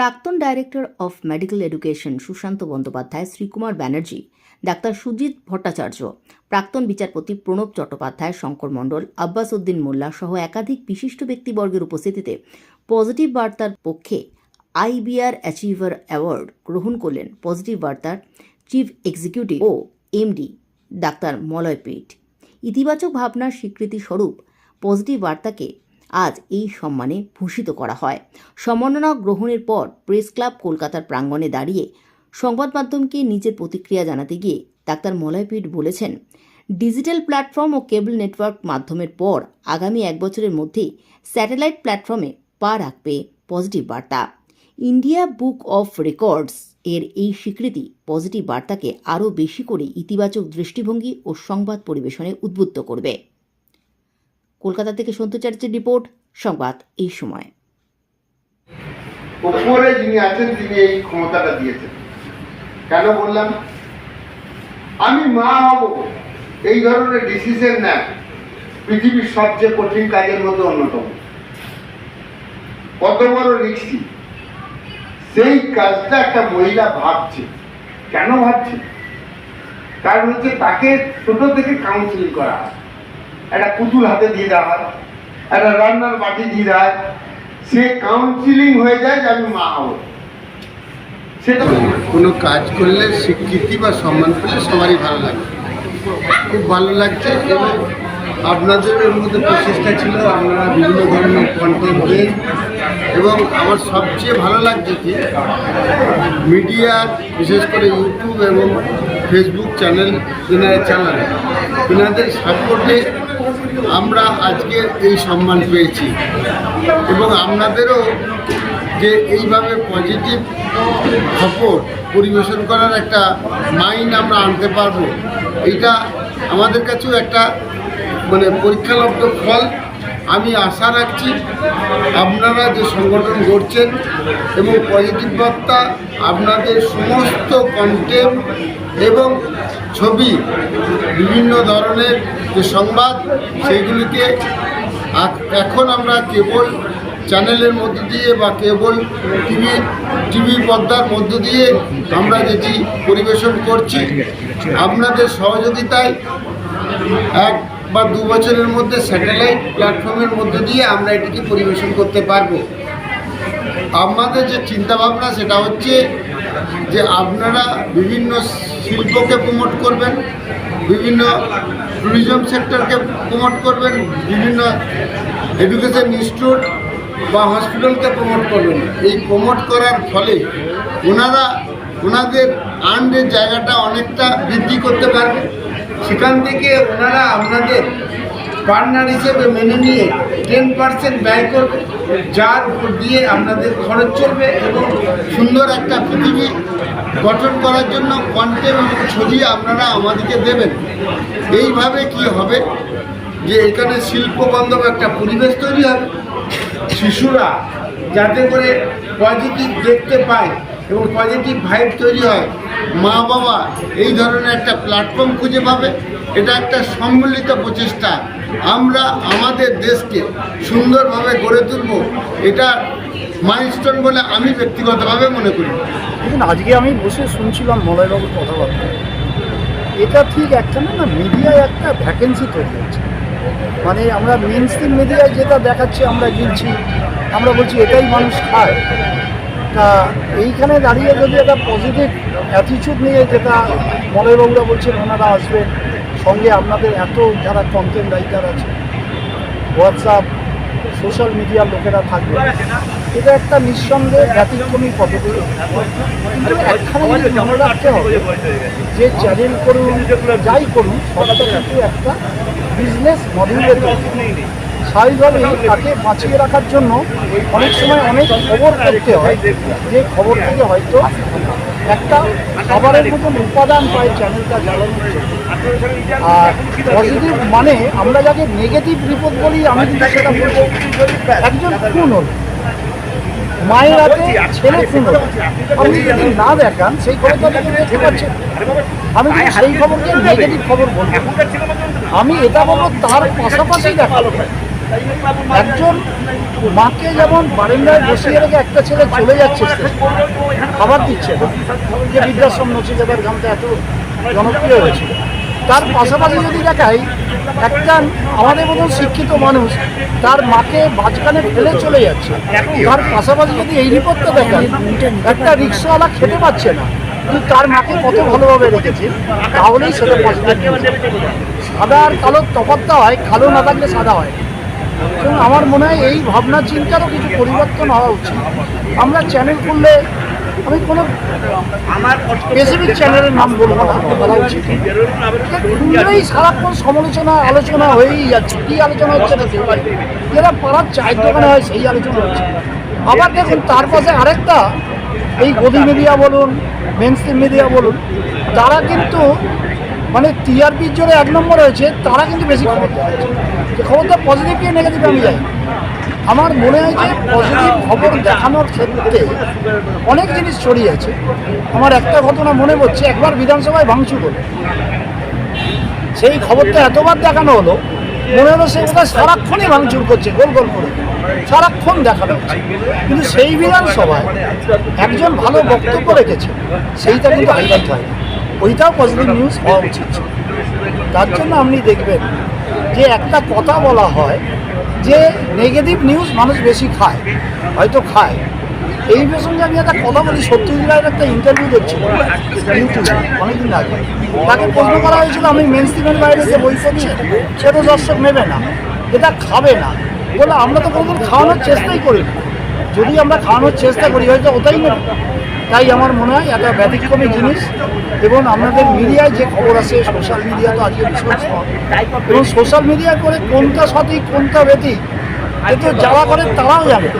প্রাক্তন director of medical education Sushanta Bandyopadhyay, Srikumar Banerjee, doctor Sujit Bhattacharya, প্রাক্তন বিচারপতি প্রণব চট্টোপাধ্যায়, শঙ্কর মণ্ডল, আব্বাস উদ্দিন মোল্লা সহ একাধিক বিশিষ্ট ব্যক্তিবর্গের উপস্থিতিতে পজিটিভ বার্তার পক্ষে আইবিআর অ্যাচিভার অ্যাওয়ার্ড গ্রহণ করলেন পজিটিভ বার্তার চিফ এক্সিকিউটিভ ও এমডি ডাক্তার মলয় পীঠ ইতিবাচক ভাবনার স্বীকৃতি স্বরূপ পজিটিভ বার্তাকে আজ এই সম্মানে ভূষিত করা হয়। সম্মাননা গ্রহণের পর প্রেস ক্লাব কলকাতার প্রাঙ্গণে দাঁড়িয়ে সংবাদ মাধ্যমকে নিজের প্রতিক্রিয়া জানাতে গিয়ে ডাক্তার মলয়পীঠ বলেছেন, ডিজিটাল প্ল্যাটফর্ম ও কেবল নেটওয়ার্ক মাধ্যমের পর আগামী এক বছরের মধ্যেই স্যাটেলাইট প্ল্যাটফর্মে পা রাখবে পজিটিভ বার্তা। ইন্ডিয়া বুক অফ রেকর্ডস এর এই স্বীকৃতি পজিটিভ বার্তাকে আরও বেশি করে ইতিবাচক দৃষ্টিভঙ্গি ও সংবাদ পরিবেশনে উদ্বুদ্ধ করবে। কলকাতা থেকে সন্তুচার্যের রিপোর্ট, সংবাদ এই সময়। ওপরে যিনি আছেন, তিনি এই ক্ষমতাটা দিয়েছেন। কেন বললাম? আমি মা হব। এই ধরনের ডিসিশন নেন পৃথিবীর সবচেয়ে কঠিন কাজের মধ্যে অন্যতম। কত বড় রিক্সি সেই কাজটা একটা মহিলা ভাবছে। কেন ভাবছে? কারণ হচ্ছে তাকে ছোট থেকে কাউন্সিলিং করা হয়। একটা পুতুল হাতে দিয়ে দেওয়া হয়, একটা রান্নার বাটি দিয়ে দেওয়া হয়। সে কাউন্সিলিং হয়ে যায় যে আমি মা হব। সেটা কোনো কাজ করলে স্বীকৃতি বা সম্মান পেলে সবারই ভালো লাগে। খুব ভালো লাগছে। এবং আপনাদের এর মধ্যে প্রচেষ্টা ছিল আপনারা বিভিন্ন ধরনের কন্টেন্ট দেন এবং আমার সবচেয়ে ভালো লাগছে কি মিডিয়ার বিশেষ করে ইউটিউব এবং ফেসবুক চ্যানেল চালান এনাদের সাপোর্টে আমরা আজকের এই সম্মান পেয়েছি। এবং আপনাদেরও যে এইভাবে পজিটিভ খবর পরিবেশন করার একটা মাইন্ড আমরা আনতে পারব এটা আমাদের কাছেও একটা মানে পরীক্ষালব্ধ ফল। আশা রাখছি আপনারা যে সংগঠন গড়ছেন এবং পজিটিভ বার্তা, আপনাদের সমস্ত কন্টেন্ট এবং ছবি, বিভিন্ন ধরনের যে সংবাদ সেইগুলিকে এখন আমরা কেবল চ্যানেলের মধ্য দিয়ে বা কেবল টিভি টিভি পর্দার মধ্য দিয়ে আমরা যেটি পরিবেশন করছি, আপনাদের সহযোগিতায় এক বা দু বছরের মধ্যে স্যাটেলাইট প্ল্যাটফর্মের মধ্য দিয়ে আমরা এটিকে পরিবেশন করতে পারব। আমাদের যে চিন্তাভাবনা সেটা হচ্ছে যে আপনারা বিভিন্ন শিল্পকে প্রমোট করবেন, বিভিন্ন ট্যুরিজম সেক্টরকে প্রমোট করবেন, বিভিন্ন এডুকেশন ইনস্টিটিউট বা হসপিটালকে প্রমোট করবেন। এই প্রমোট করার ফলে ওনারা, ওনাদের আর্নের জায়গাটা অনেকটা বৃদ্ধি করতে পারবে। সেখান থেকে ওনারা আপনাদের পার্টনার হিসেবে মেনে নিয়ে টেন পার্সেন্ট ব্যয় করবে, যার দিয়ে আপনাদের খরচ চলবে এবং সুন্দর একটা পৃথিবী গঠন করার জন্য এবং ছবি আপনারা আমাদেরকে দেবেন। এইভাবে কি হবে? যে এখানে শিল্প বান্ধব একটা পরিবেশ তৈরি হবে। শিশুরা যাতে করে পজিটিভ দেখতে পায় এবং পজিটিভ ভাইব তৈরি হয়। মা বাবা এই ধরনের একটা প্ল্যাটফর্ম খুঁজে পাবে। এটা একটা সম্মিলিত প্রচেষ্টা। আমরা আমাদের দেশকে সুন্দরভাবে গড়ে তুলব। এটা মাইলস্টোন বলে আমি ব্যক্তিগতভাবে মনে করি। দেখুন, আজকে আমি বসে শুনছিলাম মলয়বাবুর কথাবার্তা। এটা ঠিক একটা না না মিডিয়ায় একটা ভ্যাকেন্সি তৈরি হচ্ছে। মানে আমরা মেন স্ট্রিম মিডিয়ায় যেটা দেখাচ্ছি, আমরা গিলছি, আমরা বলছি এটাই মানুষ খায়। তা এইখানে দাঁড়িয়ে যদি একটা পজিটিভ অ্যাটিচিউড নিয়ে যেটা মলয়বাবুরা বলছেন, ওনারা আসবেন। সঙ্গে আপনাদের এত যারা কন্টেন্ট রাইটার আছে হোয়াটসঅ্যাপ সোশ্যাল মিডিয়ার লোকেরা থাকবে। এটা একটা নিঃসন্দেহে ব্যতিক্রমী পদ্ধতি। কিন্তু একখানে যদি মনে রাখতে হবে, যে চ্যানেল করুন, যাই করুন সবটা কিন্তু একটা বিজনেস মডেলের। স্বাভাবিকভাবেই তাকে বাঁচিয়ে রাখার জন্য অনেক সময় অনেক খবর করতে হয়। যে খবর থেকে হয়তো একটা খাবারের মতন উপাদান পায় চ্যানেলটা জন্য। আর পজিটিভ মানে আমরা যাকে নেগেটিভ রিপোর্ট বলি, আমি কিন্তু সেটা বলব, একজন খুন হল। মায়ের হাতে ছেলে খুন হল। আপনি যদি না দেখান, সেই খবরটা আপনি দেখতে পাচ্ছেন। আমি কিন্তু সেই খবরকে নেগেটিভ খবর বলব আমি এটা বলব, তার পাশাপাশি দেখাবো একজন মাকে যেমন বারান্দায় বসিয়ে রেখে একটা ছেলে চলে যাচ্ছে, খাবার দিচ্ছে না যে বৃদ্ধাশ্রম নচিকেতার গ্রামটা এত জনপ্রিয় হয়েছিল তার পাশাপাশি যদি দেখাই একটা আমাদের মতন শিক্ষিত মানুষ, তার মাকে মাঝখানে ফেলে চলে যাচ্ছে। তার পাশাপাশি যদি এই রিপোর্টটা দেখাই, একটা রিক্সাওয়ালা খেতে পাচ্ছে না, কিন্তু তার মাকে কত ভালোভাবে রেখেছে, তাহলেই সেটা সাদা আর কালোর তফাৎটা হয়, কালো না থাকলে সাদা হয়। এবং আমার মনে হয় এই ভাবনা চিন্তারও কিছু পরিবর্তন হওয়া উচিত। আমরা চ্যানেল খুললে আমি কোনো স্পেসিফিক চ্যানেলের নাম বলব না বলা উচিত। খুললেই সারাক্ষণ সমালোচনা, আলোচনা হয়েই যাচ্ছে। কী আলোচনা হচ্ছে না। যেটা পাড়ার চায়ের দোকানে হয়, সেই আলোচনা হচ্ছে। আবার দেখুন, তার পাশে আরেকটা, এই গদি মিডিয়া বলুন মেনস্ট্রিম মিডিয়া বলুন, তারা কিন্তু মানে টিআরপির জন্য এক নম্বর রয়েছে, তারা কিন্তু বেশি যে খবরটা পজিটিভ কি নেগেটিভ আমি যাই আমার মনে হয় যে পজিটিভ খবর দেখানোর ক্ষেত্রে অনেক জিনিস ছড়িয়ে আছে। আমার একটা ঘটনা মনে পড়ছে, একবার বিধানসভায় ভাঙচুর হলো। সেই খবরটা এতবার দেখানো হলো, মনে হলো সে কোথায় সারাক্ষণই ভাঙচুর করছে, গোল গোল করে। সারাক্ষণ দেখানো হচ্ছে। কিন্তু সেই বিধানসভায় একজন ভালো বক্তব্য রেখেছে, সেইটা কিন্তু হাইলাইট হয়। ওইটাও পজিটিভ নিউজ হওয়া উচিত। ছিল। তার জন্য আপনি দেখবেন যে একটা কথা বলা হয় যে নেগেটিভ নিউজ মানুষ বেশি খায়, হয়তো খায়। এই প্রসঙ্গে আমি একটা কথা বলি, সত্যজিৎ রায়ের একটা ইন্টারভিউ দেখছিলাম ইউটিউবে অনেকদিন আগে। তাকে প্রশ্ন করা হয়েছিল, আমি মেন স্ট্রিমের বাইরে যে বই করছি সে তো দর্শক নেবে না, এটা খাবে না। বলে আমরা তো কোনোদিন খাওয়ানোর চেষ্টাই করি না যদি আমরা খাওয়ানোর চেষ্টা করি, হয়তো ওটাই নেবে। তাই আমার মনে হয় একটা ব্যতিক্রমী জিনিস এবং আপনাদের মিডিয়ায় যে খবর আছে, সোশ্যাল মিডিয়া তো আজকে এবং সোশ্যাল মিডিয়া করে কোনটা সঠিক, কোনটা ব্যতিক কিন্তু যারা করে তারাও জানে।